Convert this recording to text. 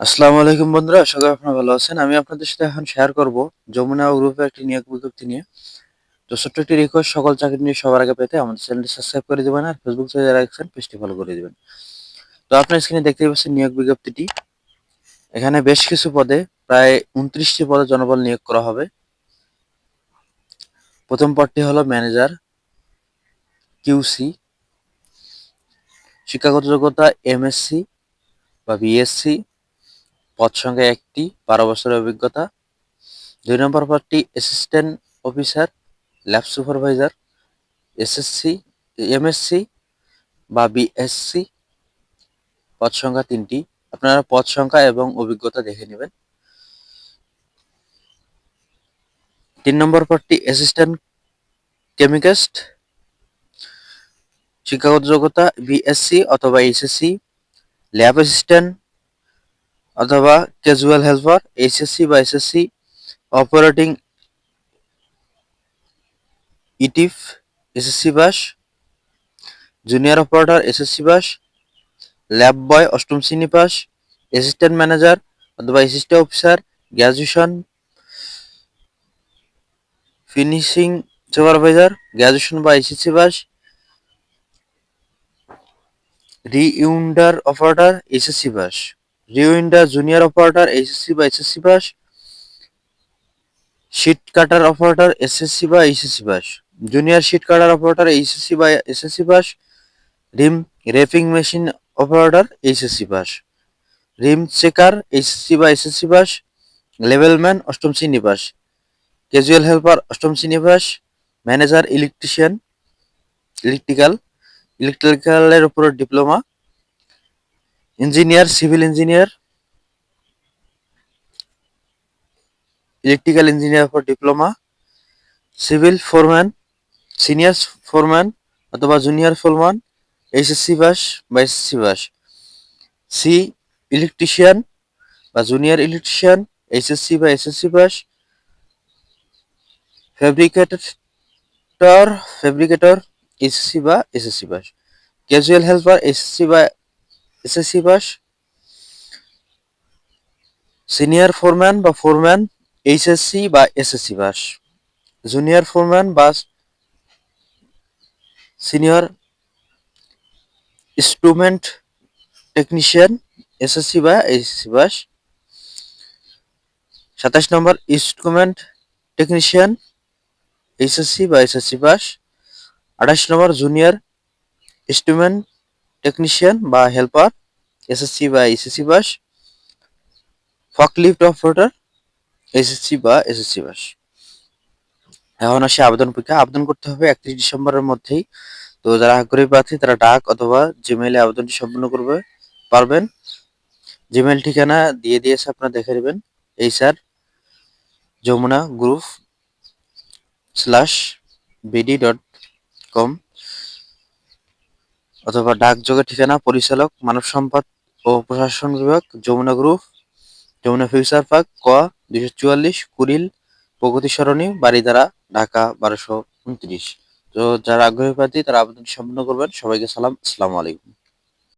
আসসালামু আলাইকুম বন্ধুরা করি আপনারা ভালো আছেন। আমি আপনাদের সাথে এখন শেয়ার করব যমুনা গ্রুপে একটি নিয়োগ বিজ্ঞপ্তি নিয়ে। তো ছোট্ট একটি রিকোয়েস্ট সকল চাকরি নিয়ে সবার আগে পেতে আমাদের চ্যানেলটি সাবস্ক্রাইব করে দেবেন আর ফেসবুক পেজে যারা আছেন পেজটি ফলো করে দেবেন। তো আপনার স্ক্রিনে দেখতেই পাচ্ছেন নিয়োগ বিজ্ঞপ্তিটি। এখানে বেশ কিছু পদে প্রায় উনত্রিশটি পদে জনবল নিয়োগ করা হবে। প্রথম পদটি হলো ম্যানেজার কিউসি শিক্ষাগত যোগ্যতা এমএসসি বা বিএসসি পদ সংখ্যা একটি, বারো বছরের অভিজ্ঞতা। দুই নম্বর পদটি assistant officer lab supervisor SSC MSc বা বিএসসি পদ সংখ্যা তিনটি। আপনারা পদ সংখ্যা এবং অভিজ্ঞতা দেখে নেবেন। তিন নম্বর পদটি অ্যাসিস্ট্যান্ট কেমিক্যাস্ট শিক্ষাগত যোগ্যতা বিএসসি অথবা এইচএসসি ল্যাব অ্যাসিস্ট্যান্ট অথবা ক্যাজুয়াল হেল্পার এইচএসসি বা SSC operating ইটিফ SSC pass junior operator SSC pass lab boy অষ্টম শ্রেণি পাস অ্যাসিস্ট্যান্ট ম্যানেজার অথবা assistant officer graduation finishing supervisor graduation বা SSC pass rewinder operator SSC pass rewinder junior operator, HSC বা SSC pass. Sheet cutter operator, SSC বা HSC pass. Junior sheet cutter operator, HSC বা SSC pass. Ream wrapping machine operator, HSC pass. Ream checker, HSC বা SSC pass. Levelman অষ্টম শ্রেণি pass. Casual helper, অষ্টম শ্রেণি pass. Manager, electrician, electrical. ইলেকট্রিক্যালের উপর diploma. Engineer, civil engineer, electrical engineer for diploma civil foreman senior foreman অথবা junior foreman HSC pass বা SSC pass. C electrician বা junior electrician HSC বা SSC pass. Fabricator fabricator HSC বা SSC pass. Casual helper SSC বা SSC pass. Senior foreman বা foreman, HSC বা SSC pass. Junior foreman বা senior instrument technician, SSC বা HSC pass. সাতাশ নম্বর, ইনস্ট্রুমেন্ট টেকনিশিয়ান, এইচএসসি বা এসএসসি পাস। আঠাশ নম্বর, জুনিয়র ইনস্ট্রুমেন্ট টেকনিশিয়ান বা হেল্পার এসএসসি বা SSC pass forklift operator SSC বা এসএসসি বাস এখন আসে আবেদন পরীক্ষা। আবেদন করতে হবে একত্রিশ ডিসেম্বরের মধ্যেই। তো যারা আগ্রহী প্রার্থী, তারা ডাক অথবা জিমেইলে আবেদনটি সম্পূর্ণ করবে, পারবেন। জিমেইল ঠিকানা দিয়ে দিয়েছে, আপনারা দেখে নেবেন। এই sir Jamuna group slash BD dot com অথবা ডাকযোগের ঠিকানা, পরিচালক, মানব সম্পদ ও প্রশাসন বিভাগ, Jamuna group, Jamuna Future Park, ক, দুইশো চুয়াল্লিশ, কুড়িল, প্রগতি সরণি বাড়িধারা ঢাকা, বারোশো উনত্রিশ। তো যারা আগ্রহী প্রার্থী, তারা আবেদন সম্পন্ন করবেন। সবাইকে সালাম, আসসালামু আলাইকুম।